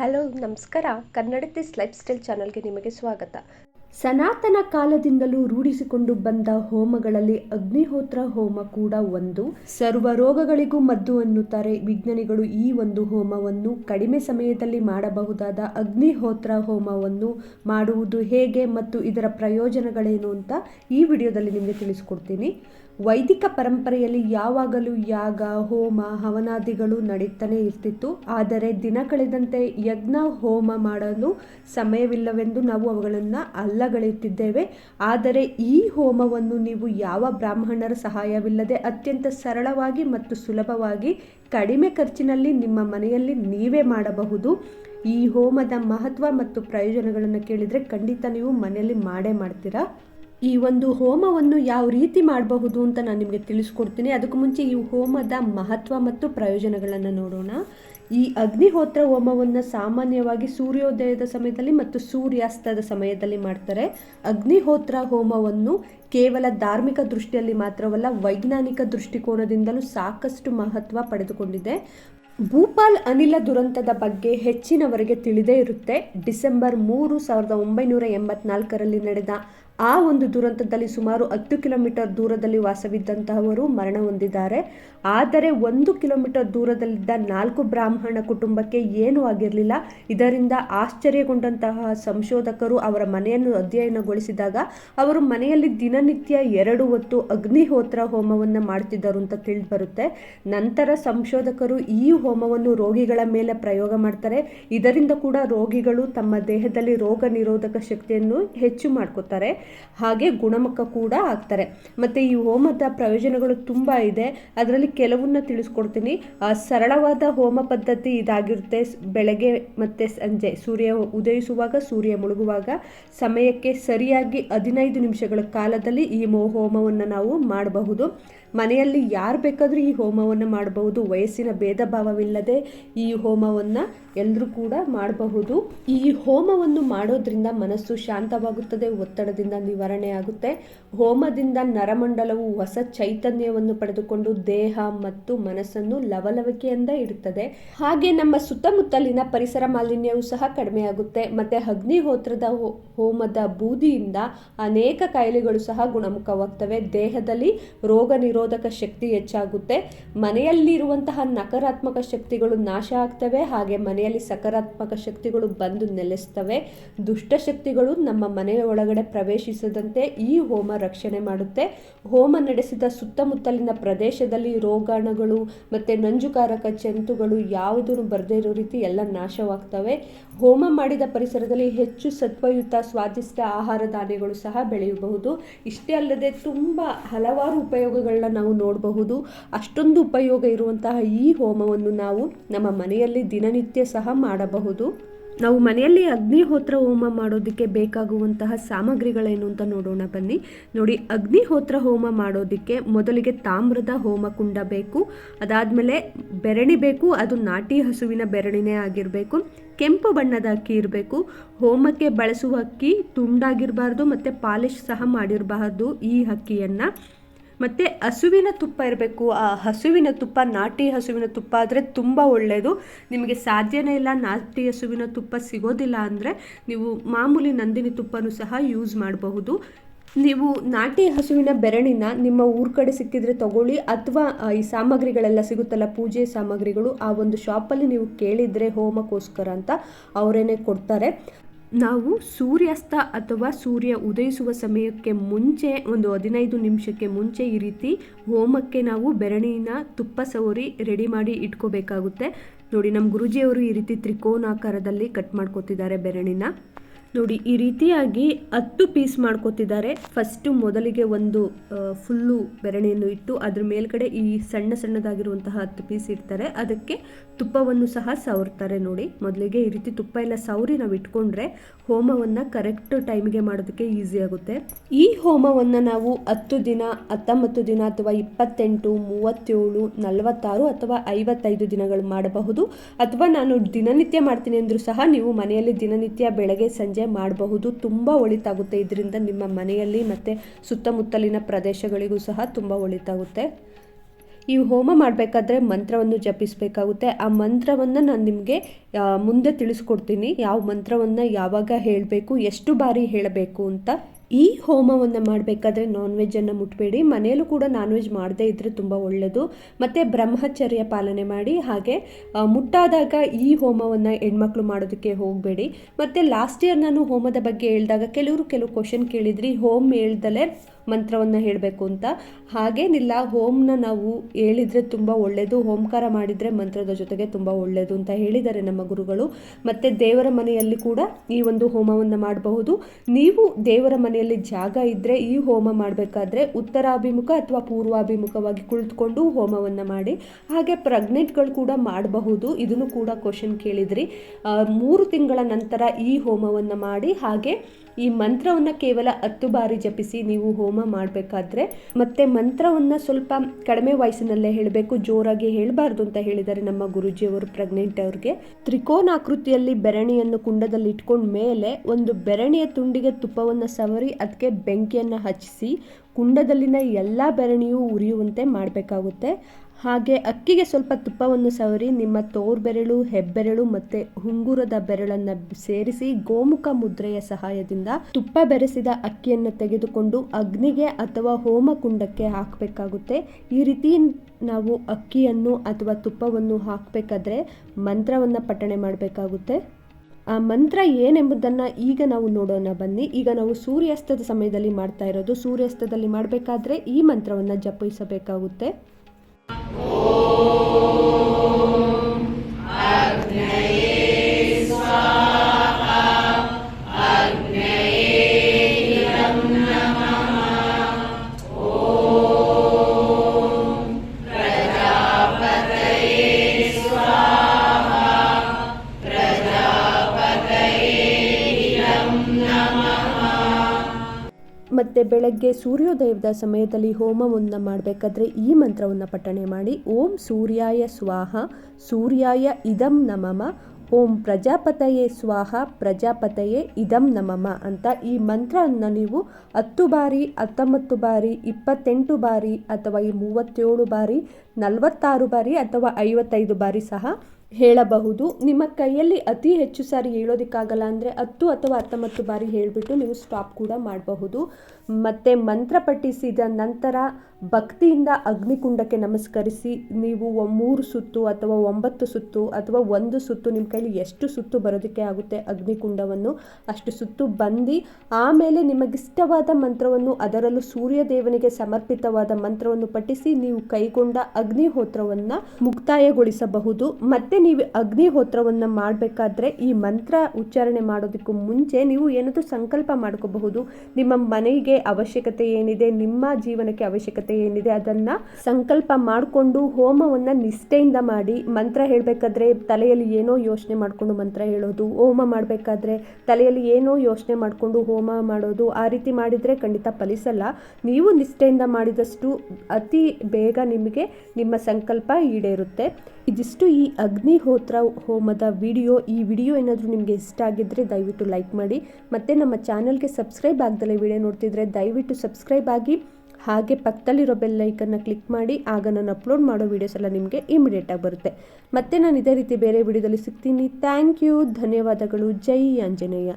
Hello, ನಮಸ್ಕಾರ. ಕನ್ನಡತಿಸ್ life style ಚಾನಲ್ಗೆ ನಿಮಗೆ ಸ್ವಾಗತ. ಸನಾತನ ಕಾಲದಿಂದಲೂ ರೂಢಿಸಿಕೊಂಡು ಬಂದ ಹೋಮಗಳಲ್ಲಿ ಅಗ್ನಿಹೋತ್ರ ಹೋಮ ಕೂಡ ಒಂದು. ಸರ್ವ ರೋಗಗಳಿಗೂ ಮದ್ದು ಅನ್ನುತ್ತಾರೆ ವಿಜ್ಞಾನಿಗಳು ಈ ಒಂದು ಹೋಮವನ್ನು. ಕಡಿಮೆ ಸಮಯದಲ್ಲಿ ಮಾಡಬಹುದಾದ ಅಗ್ನಿಹೋತ್ರ ಹೋಮವನ್ನು ಮಾಡುವುದು ಹೇಗೆ ಮತ್ತು ಇದರ ಪ್ರಯೋಜನಗಳೇನು ಅಂತ ಈ ವಿಡಿಯೋದಲ್ಲಿ ನಿಮಗೆ ತಿಳಿಸ್ಕೊಡ್ತೀನಿ. ವೈದಿಕ ಪರಂಪರೆಯಲ್ಲಿ ಯಾವಾಗಲೂ ಯಾಗ, ಹೋಮ, ಹವನಾದಿಗಳು ನಡೀತಾನೆ ಇರ್ತಿತ್ತು. ಆದರೆ ದಿನ ಕಳೆದಂತೆ ಯಜ್ಞ, ಹೋಮ ಮಾಡಲು ಸಮಯವಿಲ್ಲವೆಂದು ನಾವು ಅವುಗಳನ್ನು ಅಲ್ಲಗಳೆಯುತ್ತಿದ್ದೇವೆ. ಆದರೆ ಈ ಹೋಮವನ್ನು ನೀವು ಯಾವ ಬ್ರಾಹ್ಮಣರ ಸಹಾಯವಿಲ್ಲದೆ ಅತ್ಯಂತ ಸರಳವಾಗಿ ಮತ್ತು ಸುಲಭವಾಗಿ ಕಡಿಮೆ ಖರ್ಚಿನಲ್ಲಿ ನಿಮ್ಮ ಮನೆಯಲ್ಲಿ ನೀವೇ ಮಾಡಬಹುದು. ಈ ಹೋಮದ ಮಹತ್ವ ಮತ್ತು ಪ್ರಯೋಜನಗಳನ್ನು ಕೇಳಿದರೆ ಖಂಡಿತ ನೀವು ಮನೆಯಲ್ಲಿ ಮಾಡೇ ಮಾಡ್ತೀರಾ? ಈ ಒಂದು ಹೋಮವನ್ನು ಯಾವ ರೀತಿ ಮಾಡಬಹುದು ಅಂತ ನಾನು ನಿಮಗೆ ತಿಳಿಸ್ಕೊಡ್ತೀನಿ. ಅದಕ್ಕೂ ಮುಂಚೆ ಈ ಹೋಮದ ಮಹತ್ವ ಮತ್ತು ಪ್ರಯೋಜನಗಳನ್ನು ನೋಡೋಣ. ಈ ಅಗ್ನಿಹೋತ್ರ ಹೋಮವನ್ನು ಸಾಮಾನ್ಯವಾಗಿ ಸೂರ್ಯೋದಯದ ಸಮಯದಲ್ಲಿ ಮತ್ತು ಸೂರ್ಯಾಸ್ತದ ಸಮಯದಲ್ಲಿ ಮಾಡ್ತಾರೆ. ಅಗ್ನಿಹೋತ್ರ ಹೋಮವನ್ನು ಕೇವಲ ಧಾರ್ಮಿಕ ದೃಷ್ಟಿಯಲ್ಲಿ ಮಾತ್ರವಲ್ಲ, ವೈಜ್ಞಾನಿಕ ದೃಷ್ಟಿಕೋನದಿಂದಲೂ ಸಾಕಷ್ಟು ಮಹತ್ವ ಪಡೆದುಕೊಂಡಿದೆ. ಭೂಪಾಲ್ ಅನಿಲ ದುರಂತದ ಬಗ್ಗೆ ಹೆಚ್ಚಿನವರಿಗೆ ತಿಳಿದೇ ಇರುತ್ತೆ. ಡಿಸೆಂಬರ್ ಮೂರು ಸಾವಿರದ ಒಂಬೈನೂರ ಎಂಬತ್ನಾಲ್ಕರಲ್ಲಿ ನಡೆದ ಆ ಒಂದು ದುರಂತದಲ್ಲಿ ಸುಮಾರು ಹತ್ತು ಕಿಲೋಮೀಟರ್ ದೂರದಲ್ಲಿ ವಾಸವಿದ್ದಂತಹವರು ಮರಣ ಹೊಂದಿದ್ದಾರೆ. ಆದರೆ ಒಂದು ಕಿಲೋಮೀಟರ್ ದೂರದಲ್ಲಿದ್ದ ನಾಲ್ಕು ಬ್ರಾಹ್ಮಣ ಕುಟುಂಬಕ್ಕೆ ಏನೂ ಆಗಿರಲಿಲ್ಲ. ಇದರಿಂದ ಆಶ್ಚರ್ಯಗೊಂಡಂತಹ ಸಂಶೋಧಕರು ಅವರ ಮನೆಯನ್ನು ಅಧ್ಯಯನಗೊಳಿಸಿದಾಗ ಅವರು ಮನೆಯಲ್ಲಿ ದಿನನಿತ್ಯ ಎರಡು ಹೊತ್ತು ಅಗ್ನಿಹೋತ್ರ ಹೋಮವನ್ನು ಮಾಡ್ತಿದ್ದರು ಅಂತ ತಿಳಿದು ಬರುತ್ತೆ ನಂತರ ಸಂಶೋಧಕರು ಈ ಹೋಮವನ್ನು ರೋಗಿಗಳ ಮೇಲೆ ಪ್ರಯೋಗ ಮಾಡ್ತಾರೆ. ಇದರಿಂದ ಕೂಡ ರೋಗಿಗಳು ತಮ್ಮ ದೇಹದಲ್ಲಿ ರೋಗ ನಿರೋಧಕ ಶಕ್ತಿಯನ್ನು ಹೆಚ್ಚು ಮಾಡ್ಕೋತಾರೆ. ಹಾಗೆ ಗುಣಮುಖ ಕೂಡ ಆಗ್ತಾರೆ. ಮತ್ತು ಈ ಹೋಮದ ಪ್ರಯೋಜನಗಳು ತುಂಬ ಇದೆ. ಅದರಲ್ಲಿ ಕೆಲವನ್ನ ತಿಳಿಸ್ಕೊಡ್ತೀನಿ. ಸರಳವಾದ ಹೋಮ ಪದ್ಧತಿ ಇದಾಗಿರುತ್ತೆ. ಬೆಳಗ್ಗೆ ಮತ್ತು ಸಂಜೆ, ಸೂರ್ಯ ಉದಯಿಸುವಾಗ ಸೂರ್ಯ ಮುಳುಗುವಾಗ, ಸಮಯಕ್ಕೆ ಸರಿಯಾಗಿ ಹದಿನೈದು ನಿಮಿಷಗಳ ಕಾಲದಲ್ಲಿ ಈ ಹೋಮವನ್ನು ನಾವು ಮಾಡಬಹುದು. ಮನೆಯಲ್ಲಿ ಯಾರು ಬೇಕಾದರೂ ಈ ಹೋಮವನ್ನು ಮಾಡಬಹುದು. ವಯಸ್ಸಿನ ಭೇದ ಭಾವವಿಲ್ಲದೆ ಈ ಹೋಮವನ್ನು ಎಲ್ಲರೂ ಕೂಡ ಮಾಡಬಹುದು. ಈ ಹೋಮವನ್ನು ಮಾಡೋದ್ರಿಂದ ಮನಸ್ಸು ಶಾಂತವಾಗುತ್ತದೆ, ಒತ್ತಡದಿಂದ ನಿವಾರಣೆ ಆಗುತ್ತೆ. ಹೋಮದಿಂದ ನರಮಂಡಲವು ಹೊಸ ಚೈತನ್ಯವನ್ನು ಪಡೆದುಕೊಂಡು ದೇಹ ಮತ್ತು ಮನಸ್ಸನ್ನು ಲವಲವಿಕೆಯಿಂದ ಇಡುತ್ತದೆ. ಹಾಗೆ ನಮ್ಮ ಸುತ್ತಮುತ್ತಲಿನ ಪರಿಸರ ಮಾಲಿನ್ಯವು ಸಹ ಕಡಿಮೆಯಾಗುತ್ತೆ ಮತ್ತೆ ಅಗ್ನಿಹೋತ್ರದ ಹೋಮದ ಬೂದಿಯಿಂದ ಅನೇಕ ಕಾಯಿಲೆಗಳು ಸಹ ಗುಣಮುಖವಾಗ್ತವೆ. ದೇಹದಲ್ಲಿ ರೋಗ ನಿರೋಧಕ ಶಕ್ತಿ ಹೆಚ್ಚಾಗುತ್ತೆ. ಮನೆಯಲ್ಲಿರುವಂತಹ ನಕಾರಾತ್ಮಕ ಶಕ್ತಿಗಳು ನಾಶ ಆಗ್ತವೆ. ಹಾಗೆ ಮನೆಯಲ್ಲಿ ಸಕಾರಾತ್ಮಕ ಶಕ್ತಿಗಳು ಬಂದು ನೆಲೆಸ್ತವೆ. ದುಷ್ಟಶಕ್ತಿಗಳು ನಮ್ಮ ಮನೆಯ ಒಳಗಡೆ ಪ್ರವೇಶಿಸದಂತೆ ಈ ಹೋಮ ರಕ್ಷಣೆ ಮಾಡುತ್ತೆ. ಹೋಮ ನಡೆಸಿದ ಸುತ್ತಮುತ್ತಲಿನ ಪ್ರದೇಶದಲ್ಲಿ ರೋಗಾಣುಗಳು ಮತ್ತು ನಂಜುಕಾರಕ ಜಂತುಗಳು ಯಾವುದೂ ಬರದೇ ಇರೋ ರೀತಿ ಎಲ್ಲ ನಾಶವಾಗ್ತವೆ. ಹೋಮ ಮಾಡಿದ ಪರಿಸರದಲ್ಲಿ ಹೆಚ್ಚು ಸತ್ವಯುತ, ಸ್ವಾದಿಷ್ಟ ಆಹಾರ ಧಾನ್ಯಗಳು ಸಹ ಬೆಳೆಯಬಹುದು. ಇಷ್ಟೇ ಅಲ್ಲದೆ ತುಂಬ ಹಲವಾರು ಉಪಯೋಗಗಳನ್ನ ನಾವು ನೋಡಬಹುದು. ಅಷ್ಟೊಂದು ಉಪಯೋಗ ಇರುವಂತಹ ಈ ಹೋಮವನ್ನು ನಾವು ನಮ್ಮ ಮನೆಯಲ್ಲಿ ದಿನನಿತ್ಯ ಸಹ ಮಾಡಬಹುದು. ನಾವು ಮನೆಯಲ್ಲಿ ಅಗ್ನಿಹೋತ್ರ ಹೋಮ ಮಾಡೋದಕ್ಕೆ ಬೇಕಾಗುವಂತಹ ಸಾಮಗ್ರಿಗಳೇನು ಅಂತ ನೋಡೋಣ ಬನ್ನಿ. ನೋಡಿ, ಅಗ್ನಿಹೋತ್ರ ಹೋಮ ಮಾಡೋದಕ್ಕೆ ಮೊದಲಿಗೆ ತಾಮ್ರದ ಹೋಮ ಕುಂಡ ಬೇಕು. ಅದಾದಮೇಲೆ ಬೆರಣಿ ಬೇಕು, ಅದು ನಾಟಿ ಹಸುವಿನ ಬೆರಣಿನೇ ಆಗಿರಬೇಕು. ಕೆಂಪು ಬಣ್ಣದ ಅಕ್ಕಿ ಇರಬೇಕು. ಹೋಮಕ್ಕೆ ಬಳಸುವ ಅಕ್ಕಿ ತುಂಡಾಗಿರಬಾರ್ದು ಮತ್ತು ಪಾಲಿಶ್ ಸಹ ಮಾಡಿರಬಾರ್ದು ಈ ಅಕ್ಕಿಯನ್ನು. ಮತ್ತು ಹಸುವಿನ ತುಪ್ಪ ಇರಬೇಕು. ಆ ಹಸುವಿನ ತುಪ್ಪ, ನಾಟಿ ಹಸುವಿನ ತುಪ್ಪ ಆದರೆ ತುಂಬ ಒಳ್ಳೆಯದು ನಿಮಗೆ ಸಾಧ್ಯನೇ ಇಲ್ಲ ನಾಟಿ ಹಸುವಿನ ತುಪ್ಪ ಸಿಗೋದಿಲ್ಲ ಅಂದರೆ ನೀವು ಮಾಮೂಲಿ ನಂದಿನಿ ತುಪ್ಪನೂ ಸಹ ಯೂಸ್ ಮಾಡಬಹುದು. ನೀವು ನಾಟಿ ಹಸುವಿನ ಬೆರಣಿನ ನಿಮ್ಮ ಊರ ಕಡೆ ಸಿಕ್ಕಿದ್ರೆ ತಗೊಳ್ಳಿ. ಅಥವಾ ಈ ಸಾಮಗ್ರಿಗಳೆಲ್ಲ ಸಿಗುತ್ತಲ್ಲ, ಪೂಜೆ ಸಾಮಗ್ರಿಗಳು, ಆ ಒಂದು ಶಾಪಲ್ಲಿ ನೀವು ಕೇಳಿದರೆ ಹೋಮಕ್ಕೋಸ್ಕರ ಅಂತ ಅವರೇನೆ ಕೊಡ್ತಾರೆ. ನಾವು ಸೂರ್ಯಾಸ್ತ ಅಥವಾ ಸೂರ್ಯ ಉದಯಿಸುವ ಸಮಯಕ್ಕೆ ಮುಂಚೆ, ಒಂದು ಹದಿನೈದು ನಿಮಿಷಕ್ಕೆ ಮುಂಚೆ ಈ ರೀತಿ ಹೋಮಕ್ಕೆ ನಾವು ಬೆರಣಿನ ತುಪ್ಪ ಸವರಿ ರೆಡಿ ಮಾಡಿ ಇಟ್ಕೋಬೇಕಾಗುತ್ತೆ. ನೋಡಿ, ನಮ್ಮ ಗುರುಜಿಯವರು ಈ ರೀತಿ ತ್ರಿಕೋನಾಕಾರದಲ್ಲಿ ಕಟ್ ಮಾಡ್ಕೋತಿದ್ದಾರೆ ಬೆರಣಿನ ನೋಡಿ, ಈ ರೀತಿಯಾಗಿ ಹತ್ತು ಪೀಸ್ ಮಾಡ್ಕೋತಿದ್ದಾರೆ. ಫಸ್ಟು ಮೊದಲಿಗೆ ಒಂದು ಫುಲ್ಲು ಬೆರಣೆಯನ್ನು ಇಟ್ಟು ಅದ್ರ ಮೇಲ್ಗಡೆ ಈ ಸಣ್ಣ ಸಣ್ಣದಾಗಿರುವಂತಹ ಹತ್ತು ಪೀಸ್ ಇಡ್ತಾರೆ. ಅದಕ್ಕೆ ತುಪ್ಪವನ್ನು ಸಹ ಸವರ್ತಾರೆ ನೋಡಿ. ಮೊದಲಿಗೆ ಈ ರೀತಿ ತುಪ್ಪ ಎಲ್ಲ ಸವರಿ ನಾವು ಇಟ್ಕೊಂಡ್ರೆ ಹೋಮವನ್ನು ಕರೆಕ್ಟ್ ಟೈಮ್ಗೆ ಮಾಡೋದಕ್ಕೆ ಈಸಿ ಆಗುತ್ತೆ. ಈ ಹೋಮವನ್ನು ನಾವು ಹತ್ತು ದಿನ, ಹತ್ತೊಂಬತ್ತು ದಿನ ಅಥವಾ ಇಪ್ಪತ್ತೆಂಟು, ಮೂವತ್ತೇಳು, ನಲವತ್ತಾರು ಅಥವಾ ಐವತ್ತೈದು ದಿನಗಳು ಮಾಡಬಹುದು. ಅಥವಾ ನಾನು ದಿನನಿತ್ಯ ಮಾಡ್ತೀನಿ ಅಂದರೂ ಸಹ ನೀವು ಮನೆಯಲ್ಲಿ ದಿನನಿತ್ಯ ಬೆಳಗ್ಗೆ, ಸಂಜೆ ಮಾಡಬಹುದು. ತುಂಬ ಒಳಿತಾಗುತ್ತೆ. ಇದರಿಂದ ನಿಮ್ಮ ಮನೆಯಲ್ಲಿ ಮತ್ತು ಸುತ್ತಮುತ್ತಲಿನ ಪ್ರದೇಶಗಳಿಗೂ ಸಹ ತುಂಬ ಒಳಿತಾಗುತ್ತೆ. ಈ ಹೋಮ ಮಾಡಬೇಕಾದ್ರೆ ಮಂತ್ರವನ್ನು ಜಪಿಸಬೇಕಾಗುತ್ತೆ. ಆ ಮಂತ್ರವನ್ನು ನಾನು ನಿಮಗೆ ಮುಂದೆ ತಿಳಿಸ್ಕೊಡ್ತೀನಿ. ಯಾವ ಮಂತ್ರವನ್ನು ಯಾವಾಗ ಹೇಳಬೇಕು, ಎಷ್ಟು ಬಾರಿ ಹೇಳಬೇಕು ಅಂತ. ಈ ಹೋಮವನ್ನು ಮಾಡಬೇಕಾದ್ರೆ ನಾನ್ ವೆಜ್ಜನ್ನು ಮುಟ್ಟಬೇಡಿ ಮನೆಯಲ್ಲೂ ಕೂಡ ನಾನ್ ವೆಜ್ ಮಾಡದೇ ಇದ್ದರೆ ತುಂಬ ಒಳ್ಳೆಯದು ಮತ್ತು ಬ್ರಹ್ಮಚರ್ಯ ಪಾಲನೆ ಮಾಡಿ, ಹಾಗೆ ಮುಟ್ಟಾದಾಗ ಈ ಹೋಮವನ್ನು ಹೆಣ್ಮಕ್ಳು ಮಾಡೋದಕ್ಕೆ ಹೋಗಬೇಡಿ. ಮತ್ತು ಲಾಸ್ಟ್ ಇಯರ್ ನಾನು ಹೋಮದ ಬಗ್ಗೆ ಹೇಳಿದಾಗ ಕೆಲವರು ಕೆಲವು ಕ್ವಶನ್ ಕೇಳಿದ್ರಿ. ಹೋಮ್ ಹೇಳ್ದಲೇ ಮಂತ್ರವನ್ನು ಹೇಳಬೇಕು ಅಂತ. ಹಾಗೇನಿಲ್ಲ ಹೋಮ್ನ ನಾವು ಹೇಳಿದರೆ ತುಂಬ ಒಳ್ಳೆಯದು ಹೋಮ್ಕಾರ ಮಾಡಿದರೆ ಮಂತ್ರದ ಜೊತೆಗೆ ತುಂಬ ಒಳ್ಳೆಯದು ಅಂತ ಹೇಳಿದ್ದಾರೆ ನಮ್ಮ ಗುರುಗಳು. ಮತ್ತು ದೇವರ ಮನೆಯಲ್ಲಿ ಕೂಡ ಈ ಒಂದು ಹೋಮವನ್ನು ಮಾಡಬಹುದು. ನೀವು ದೇವರ ಮನೆಯಲ್ಲಿ ಜಾಗ ಇದ್ದರೆ ಈ ಹೋಮ ಮಾಡಬೇಕಾದ್ರೆ ಉತ್ತರಾಭಿಮುಖ ಅಥವಾ ಪೂರ್ವಾಭಿಮುಖವಾಗಿ ಕುಳಿತುಕೊಂಡು ಹೋಮವನ್ನು ಮಾಡಿ. ಹಾಗೆ ಪ್ರೆಗ್ನೆಂಟ್ಗಳು ಕೂಡ ಮಾಡಬಹುದು. ಇದನ್ನು ಕೂಡ ಕ್ವಶನ್ ಕೇಳಿದ್ರಿ. ಮೂರು ತಿಂಗಳ ನಂತರ ಈ ಹೋಮವನ್ನು ಮಾಡಿ. ಹಾಗೆ ಈ ಮಂತ್ರವನ್ನು ಕೇವಲ ಹತ್ತು ಬಾರಿ ಜಪಿಸಿ ನೀವು ಹೋಮ ಮಾಡಬೇಕಾದ್ರೆ ಮತ್ತೆ ಮಂತ್ರವನ್ನು ಸ್ವಲ್ಪ ಕಡಿಮೆ ವಯಸ್ಸಿನಲ್ಲೇ ಹೇಳಬೇಕು, ಜೋರಾಗಿ ಹೇಳಬಾರ್ದು ಅಂತ ಹೇಳಿದ್ದಾರೆ ನಮ್ಮ ಗುರುಜಿಯವರು ಪ್ರೆಗ್ನೆಂಟ್ ಅವ್ರಿಗೆ. ತ್ರಿಕೋನಾಕೃತಿಯಲ್ಲಿ ಬೆರಣಿಯನ್ನು ಕುಂಡದಲ್ಲಿ ಇಟ್ಕೊಂಡ ಮೇಲೆ ಒಂದು ಬೆರಣಿಯ ತುಂಡಿಗೆ ತುಪ್ಪವನ್ನು ಸವರಿ ಅದಕ್ಕೆ ಬೆಂಕಿಯನ್ನು ಹಚ್ಚಿಸಿ ಕುಂಡದಲ್ಲಿನ ಎಲ್ಲ ಬೆರಣಿಯೂ ಉರಿಯುವಂತೆ ಮಾಡಬೇಕಾಗುತ್ತೆ. ಹಾಗೆ ಅಕ್ಕಿಗೆ ಸ್ವಲ್ಪ ತುಪ್ಪವನ್ನು ಸವರಿ ನಿಮ್ಮ ತೋರ್ಬೆರಳು, ಹೆಬ್ಬೆರಳು ಮತ್ತು ಹುಂಗುರದ ಬೆರಳನ್ನು ಸೇರಿಸಿ ಗೋಮುಖ ಮುದ್ರೆಯ ಸಹಾಯದಿಂದ ತುಪ್ಪ ಬೆರೆಸಿದ ಅಕ್ಕಿಯನ್ನು ತೆಗೆದುಕೊಂಡು ಅಗ್ನಿಗೆ ಅಥವಾ ಹೋಮ ಕುಂಡಕ್ಕೆ ಹಾಕಬೇಕಾಗುತ್ತೆ. ಈ ರೀತಿ ನಾವು ಅಕ್ಕಿಯನ್ನು ಅಥವಾ ತುಪ್ಪವನ್ನು ಹಾಕಬೇಕಾದ್ರೆ ಮಂತ್ರವನ್ನು ಪಠಣೆ ಮಾಡಬೇಕಾಗುತ್ತೆ. ಆ ಮಂತ್ರ ಏನೆಂಬುದನ್ನು ಈಗ ನಾವು ನೋಡೋಣ. ಬನ್ನಿ, ಈಗ ನಾವು ಸೂರ್ಯಾಸ್ತದ ಸಮಯದಲ್ಲಿ ಮಾಡ್ತಾ ಇರೋದು. ಸೂರ್ಯಾಸ್ತದಲ್ಲಿ ಮಾಡಬೇಕಾದ್ರೆ ಈ ಮಂತ್ರವನ್ನು ಜಪಿಸಬೇಕಾಗುತ್ತೆ О. ಮತ್ತು ಬೆಳಗ್ಗೆ ಸೂರ್ಯೋದಯದ ಸಮಯದಲ್ಲಿ ಹೋಮವನ್ನು ಮಾಡಬೇಕಾದ್ರೆ ಈ ಮಂತ್ರವನ್ನು ಪಠಣೆ ಮಾಡಿ. ಓಂ ಸೂರ್ಯಾಯ ಸ್ವಾಹ, ಸೂರ್ಯಾಯ ಇದಂ ನಮಮ ಓಂ ಪ್ರಜಾಪತಯೇ ಸ್ವಾಹ, ಪ್ರಜಾಪತಯೇ ಇದಂ ನಮಮ ಅಂತ ಈ ಮಂತ್ರವನ್ನು ನೀವು ಹತ್ತು ಬಾರಿ, ಹತ್ತೊಂಬತ್ತು ಬಾರಿ, ಇಪ್ಪತ್ತೆಂಟು ಬಾರಿ ಅಥವಾ ಈ ಮೂವತ್ತೇಳು ಬಾರಿ, ನಲವತ್ತಾರು ಬಾರಿ ಅಥವಾ ಐವತ್ತೈದು ಬಾರಿ ಸಹ ಹೇಳಬಹುದು. ನಿಮ್ಮ ಕೈಯಲ್ಲಿ ಅತಿ ಹೆಚ್ಚು ಸಾರಿ ಹೇಳೋದಕ್ಕಾಗಲ್ಲ ಅಂದರೆ ಹತ್ತು ಅಥವಾ ಹತ್ತೊಂಬತ್ತು ಬಾರಿ ಹೇಳಿಬಿಟ್ಟು ನೀವು ಸ್ಟಾಪ್ ಕೂಡ ಮಾಡಬಹುದು. ಮತ್ತು ಮಂತ್ರ ಪಠಿಸಿದ ನಂತರ ಭಕ್ತಿಯಿಂದ ಅಗ್ನಿಕುಂಡಕ್ಕೆ ನಮಸ್ಕರಿಸಿ, ನೀವು ಮೂರು ಸುತ್ತು ಅಥವಾ ಒಂಬತ್ತು ಸುತ್ತು ಅಥವಾ ಒಂದು ಸುತ್ತು ನಿಮ್ಮ ಕೈಲಿ ಎಷ್ಟು ಸುತ್ತು ಬರೋದಕ್ಕೆ ಆಗುತ್ತೆ ಅಗ್ನಿಕುಂಡವನ್ನು? ಅಷ್ಟು ಸುತ್ತು ಬಂದು, ಆಮೇಲೆ ನಿಮಗಿಷ್ಟವಾದ ಮಂತ್ರವನ್ನು ಅದರಲ್ಲೂ ಸೂರ್ಯ ದೇವನಿಗೆ ಸಮರ್ಪಿತವಾದ ಮಂತ್ರವನ್ನು ಪಠಿಸಿ, ನೀವು ಕೈಗೊಂಡ ಅಗ್ನಿಹೋತ್ರವನ್ನು ಮುಕ್ತಾಯಗೊಳಿಸಬಹುದು. ಮತ್ತೆ ನೀವು ಅಗ್ನಿಹೋತ್ರವನ್ನು ಮಾಡಬೇಕಾದ್ರೆ ಈ ಮಂತ್ರ ಉಚ್ಚಾರಣೆ ಮಾಡೋದಕ್ಕೂ ಮುಂಚೆ ನೀವು ಏನಾದರೂ ಸಂಕಲ್ಪ ಮಾಡ್ಕೋಬಹುದು. ನಿಮ್ಮ ಮನೆಗೆ ಅವಶ್ಯಕತೆ ಏನಿದೆ, ನಿಮ್ಮ ಜೀವನಕ್ಕೆ ಅವಶ್ಯಕತೆ ಏನಿದೆ ಅದನ್ನ ಸಂಕಲ್ಪ ಮಾಡಿಕೊಂಡು ಹೋಮವನ್ನು ನಿಷ್ಠೆಯಿಂದ ಮಾಡಿ ಮಂತ್ರ ಹೇಳಬೇಕಾದ್ರೆ ತಲೆಯಲ್ಲಿ ಏನೋ ಯೋಚನೆ ಮಾಡಿಕೊಂಡು ಮಂತ್ರ ಹೇಳೋದು, ಹೋಮ ಮಾಡಬೇಕಾದ್ರೆ ತಲೆಯಲ್ಲಿ ಏನೋ ಯೋಚನೆ ಮಾಡಿಕೊಂಡು ಹೋಮ ಮಾಡೋದು ಆ ರೀತಿ ಮಾಡಿದರೆ ಖಂಡಿತ ಫಲಿಸಲ್ಲ. ನೀವು ನಿಷ್ಠೆಯಿಂದ ಮಾಡಿದಷ್ಟು ಅತಿ ಬೇಗ ನಿಮಗೆ ನಿಮ್ಮ ಸಂಕಲ್ಪ ಈಡೇರುತ್ತೆ. ಇದಿಷ್ಟು ಈ ಅಗ್ನಿಹೋತ್ರ ಹೋಮದ ವಿಡಿಯೋ, ಈ ವಿಡಿಯೋ ಏನಾದರೂ ನಿಮಗೆ ಇಷ್ಟ ಆಗಿದ್ದರೆ ದಯವಿಟ್ಟು ಲೈಕ್ ಮಾಡಿ. ಮತ್ತು ನಮ್ಮ ಚಾನಲ್ಗೆ ಸಬ್ಸ್ಕ್ರೈಬ್ ಆಗ್ದಲೇ ವಿಡಿಯೋ ನೋಡ್ತಿದ್ರೆ ದಯವಿಟ್ಟು ಸಬ್ಸ್ಕ್ರೈಬ್ ಆಗಿ, ಹಾಗೆ ಪಕ್ಕದಲ್ಲಿರೋ ಬೆಲ್ ಲೈಕನ್ನ ಕ್ಲಿಕ್ ಮಾಡಿ, ಆಗ ನಾನು ಅಪ್ಲೋಡ್ ಮಾಡೋ ವೀಡಿಯೋಸ್ ಎಲ್ಲ ನಿಮಗೆ ಇಮಿಡಿಯೇಟಾಗಿ ಬರುತ್ತೆ. ಮತ್ತೆ ನಾನು ಇದೇ ರೀತಿ ಬೇರೆ ವಿಡಿಯೋದಲ್ಲಿ ಸಿಗ್ತೀನಿ. ಥ್ಯಾಂಕ್ ಯು ಧನ್ಯವಾದಗಳು. ಜೈ ಆಂಜನೇಯ.